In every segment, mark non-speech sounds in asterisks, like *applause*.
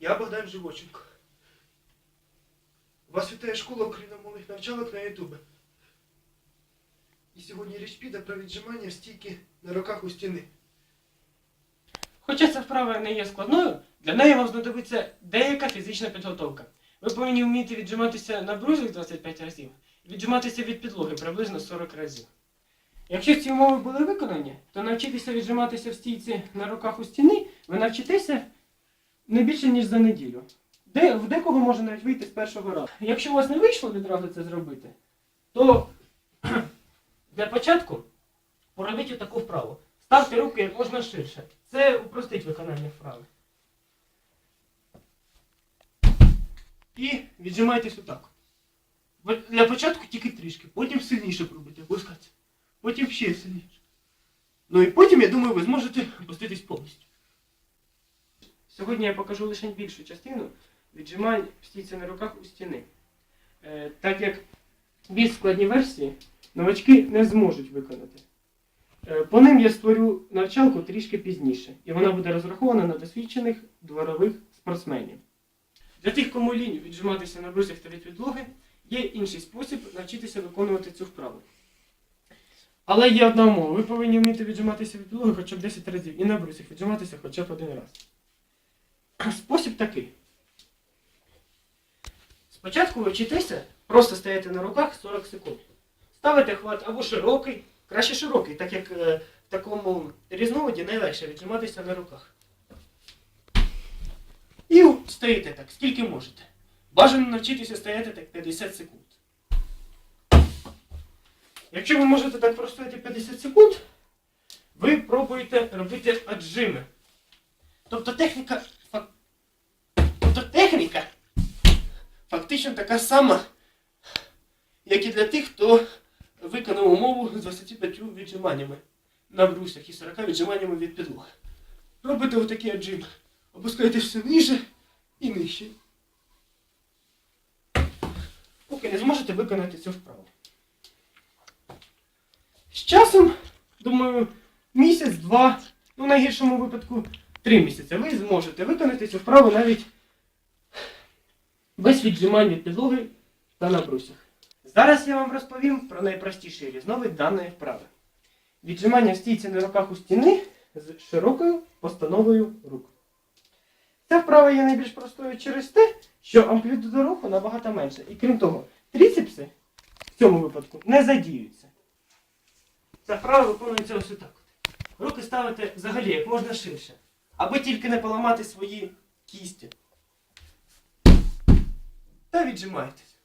Я Богдан Живоченко. Вас вітає школа україномовних навчалок на Ютубе. І сьогодні річ піде про віджимання стійки на руках у стіни. Хоча ця вправа не є складною, для неї вам знадобиться деяка фізична підготовка. Ви повинні вміти віджиматися на брузах 25 разів і віджиматися від підлоги приблизно 40 разів. Якщо ці умови були виконані, то навчитися віджиматися в стійці на руках у стіни ви навчитеся не більше, ніж за неділю. Де, в декого може навіть вийти з першого разу. Якщо у вас не вийшло відразу це зробити, то *clears throat* для початку поробіть таку вправу. Ставте руки як можна ширше. Це упростить виконання вправи. І віджимайтесь отак. Для початку тільки трішки, потім сильніше пробуйте, опускатися. Потім ще сильніше. Ну і потім, я думаю, ви зможете опуститись повністю. Сьогодні я покажу лише більшу частину віджимань стійці на руках у стіни. Е, так як більш складні версії новачки не зможуть виконати. Е, По ним я створю навчалку трішки пізніше, і вона буде розрахована на досвідчених дворових спортсменів. Для тих, кому лінь віджиматися на брусях та від підлоги, є інший спосіб навчитися виконувати цю вправу. Але є одна умова. Ви повинні вміти віджиматися від підлоги хоча б 10 разів і на брусях віджиматися хоча б один раз. *clears throat* Спосіб такий. Спочатку ви вчитеся просто стояти на руках 40 секунд. Ставите хват або широкий, краще широкий, так як е, в такому різновиді найлегше віджиматися на руках. І стоїте так, скільки можете. Бажано навчитися стояти так 50 секунд. Якщо ви можете так простояти 50 секунд, ви пробуєте робити отжими. Тобто техніка, техніка фактично така сама, як і для тих, хто виконав умову з 25 віджиманнями на брусях і 40 віджиманнями від підлоги. Робите отакий отжим. Опускаєте все ниже і нижче. Поки не зможете виконати цю вправу. З часом, думаю, місяць, два, ну в найгіршому випадку три місяці, ви зможете виконати цю вправу навіть без віджимань від підлоги та на брусях. Зараз я вам розповім про найпростіший різновид даної вправи. Віджимання в стійці на руках у стіни з широкою постановою рук. Ця вправа є найбільш простою через те, що амплітуда руху набагато менша. І крім того, тріцепси в цьому випадку не задіюються. Ця вправа виконується ось отак. Руки ставите взагалі як можна ширше, аби тільки не поламати свої кісті. Та віджимайтесь.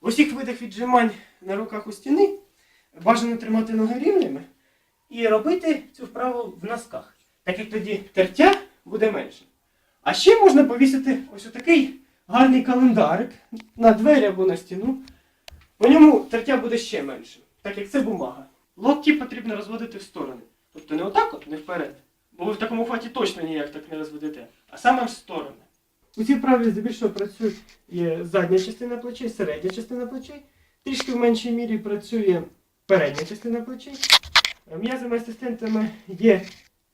В усіх видах віджимань на руках у стіни бажано тримати ноги рівними і робити цю вправу в носках, так як тоді тертя буде менше. А ще можна повісити ось такий гарний календарик на двері або на стіну. По ньому тертя буде ще менше, так як це бумага. Локті потрібно розводити в сторони. Тобто не отак от, не вперед. Бо ви в такому хаті точно ніяк так не розведете, а саме в сторони. У цій вправі здебільшого працює задня частина плечей, середня частина плечей. Трішки в меншій мірі працює передня частина плечей. М'язами асистентами є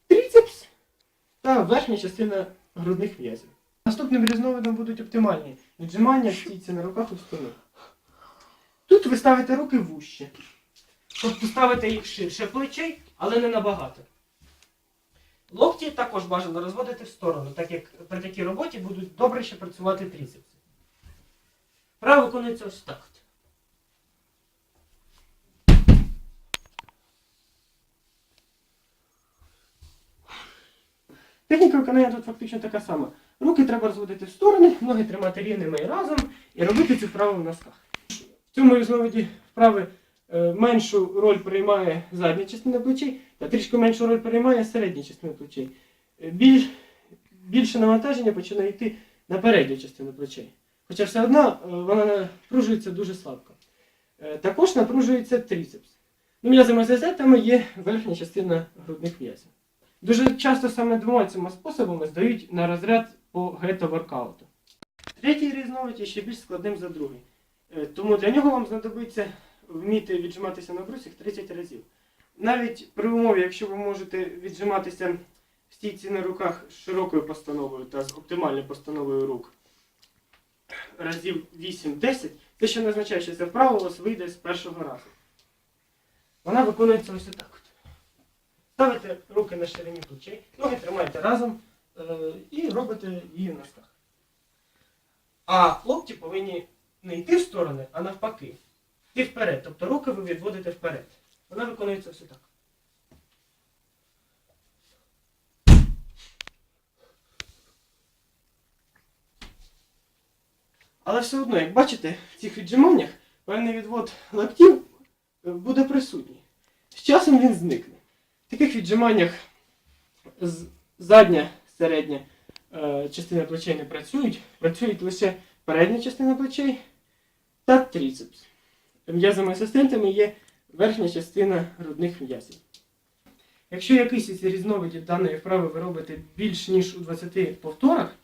тріцепс та верхня частина грудних м'язів. Наступним різновидом будуть оптимальні віджимання в стійці на руках у спину. Тут ви ставите руки вужче. Тобто ставите їх ширше плечей, але не набагато. Локті також бажано розводити в сторону, так як при такій роботі будуть добре ще працювати тріцепси. Право виконується ось так. Техніка виконання тут фактично така сама. Руки треба розводити в сторони, ноги тримати рівними і разом і робити цю вправу в носках. В цьому різновиді вправи меншу роль приймає задня частина плечей, та трішки меншу роль приймає середня частина плечей. Е, Більш, більше навантаження починає йти на передню частину плечей. Хоча все одно е, вона напружується дуже слабко. Е, Також напружується тріцепс. Ну, м'язами зазетами є верхня частина грудних м'язів. Дуже часто саме двома цими способами здають на розряд по гето-воркауту. Третій різновид є ще більш складним за другий. Е, Тому для нього вам знадобиться вміти віджиматися на брусях 30 разів. Навіть при умові, якщо ви можете віджиматися в стійці на руках з широкою постановою та з оптимальною постановою рук разів 8-10, це ще не означає, що це вправо у вас вийде з першого разу. Вона виконується ось отак. От. Ставите руки на ширині плечей, ноги тримаєте разом е, і робите її в носках. А локті повинні не йти в сторони, а навпаки. Йти вперед. Тобто руки ви відводите вперед. Вона виконується ось так. Але все одно, як бачите, в цих віджиманнях певний відвод локтів е, буде присутній. З часом він зникне. В таких віджиманнях задня, середня е, частина плечей не працюють, працюють лише передня частина плечей та тріцепс. М'язами асистентами є верхня частина грудних м'язів. Якщо якийсь із різновидів даної вправи ви робите більш ніж у 20 повторах,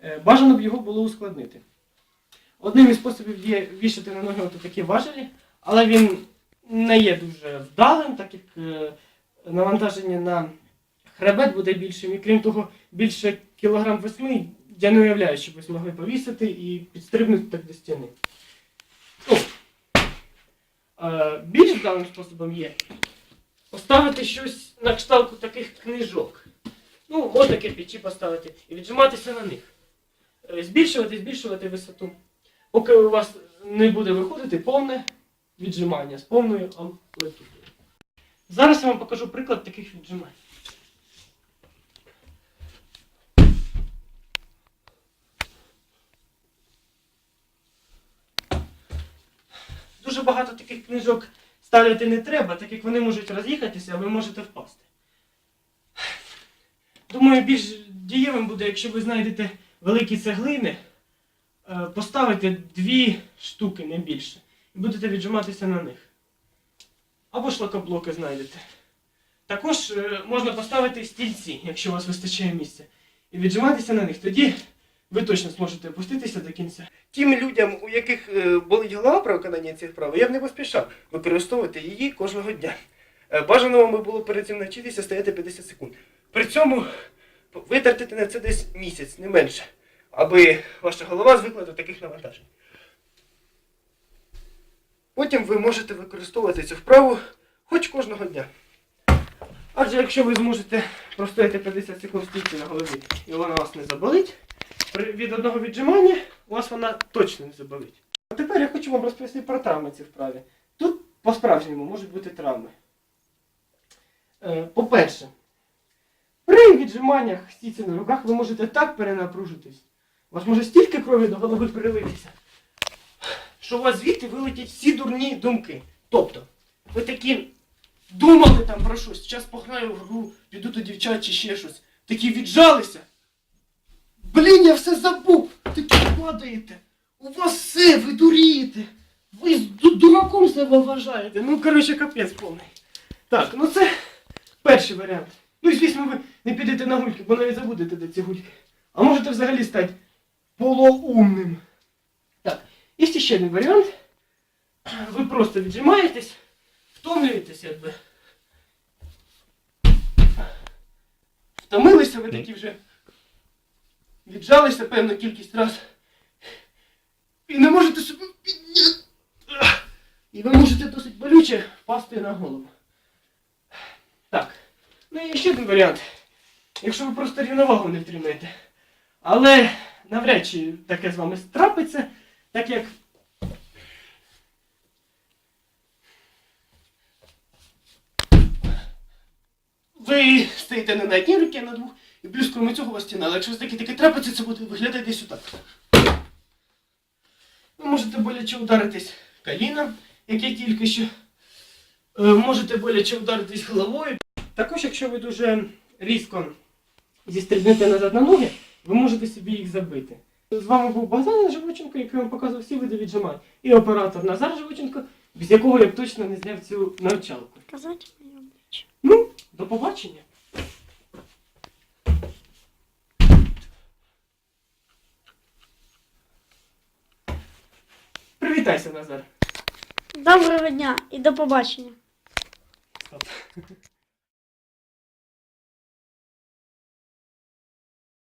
е, бажано б його було ускладнити. Одним із способів є вішати на ноги такі важелі, але він не є дуже вдалим, так як е, навантаження на хребет буде більшим, і крім того, більше кілограм восьми я не уявляю, що ви змогли повісити і підстрибнути так до стіни. Е, більш вдалим способом є поставити щось на кшталт таких книжок. Ну, можна кирпичі поставити і віджиматися на них. Е, Збільшувати, збільшувати висоту. Поки у вас не буде виходити повне віджимання з повною амплитудою. Зараз я вам покажу приклад таких віджимань. Дуже багато таких книжок ставити не треба, так як вони можуть роз'їхатися, а ви можете впасти. Думаю, більш дієвим буде, якщо ви знайдете великі цеглини, е, поставите дві штуки, не більше, і будете віджиматися на них. Або шлакоблоки знайдете. Також е, можна поставити стільці, якщо у вас вистачає місця, і віджиматися на них. Тоді ви точно зможете опуститися до кінця. Тим людям, у яких е, болить голова при виконанні цих вправ, я б не поспішав використовувати її кожного дня. Е, Бажано вам було перед цим навчитися стояти 50 секунд. При цьому витратити на це десь місяць, не менше, аби ваша голова звикла до таких навантажень. Потім ви можете використовувати цю вправу хоч кожного дня. Адже якщо ви зможете простояти 50 секунд стійці на голові і вона вас не заболить, від одного віджимання у вас вона точно не заболить. А тепер я хочу вам розповісти про травми ці вправі. Тут по-справжньому можуть бути травми. Е, По-перше, при віджиманнях стійці на руках ви можете так перенапружитись. У вас може стільки крові до голови перелитися, що у вас звідти вилетять всі дурні думки. Тобто, ви такі думали там про щось, зараз пограю в гру, піду до дівчат чи ще щось. Такі віджалися. Блін, я все забув! Такі падаєте. У вас все, ви дурієте. Ви ду- дураком себе вважаєте. Ну, коротше, капець повний. Так, ну це перший варіант. Ну і звісно, ви не підете на гульки, бо навіть забудете де ці гульки. А можете взагалі стати полоумним. Так, є ще один варіант. Ви просто віджимаєтесь, втомлюєтесь, якби. Втомилися ви такі вже. Віджалися певну кількість раз. І не можете себе підняти. І ви можете досить болюче впасти на голову. Так. Ну і ще один варіант. Якщо ви просто рівновагу не втримаєте. Але навряд чи таке з вами трапиться, так як. Ви стоїте не на одній руці, а на двох, і плюс крім цього у вас стіна. Але якщо все таки таке трапиться, це буде виглядати десь отак. Ви можете боляче ударитись коліном, як я тільки що. Е, Можете боляче ударитись головою. Також, якщо ви дуже різко зістрибнете назад на ноги, ви можете собі їх забити. З вами був Богдан Живоченко, який вам показував всі види віджимань. І оператор Назар Живоченко, без якого я б точно не зняв цю навчалку. Казати моє обличчя. Ну, до побачення. Привітайся, Назар. Доброго дня і до побачення. Стоп.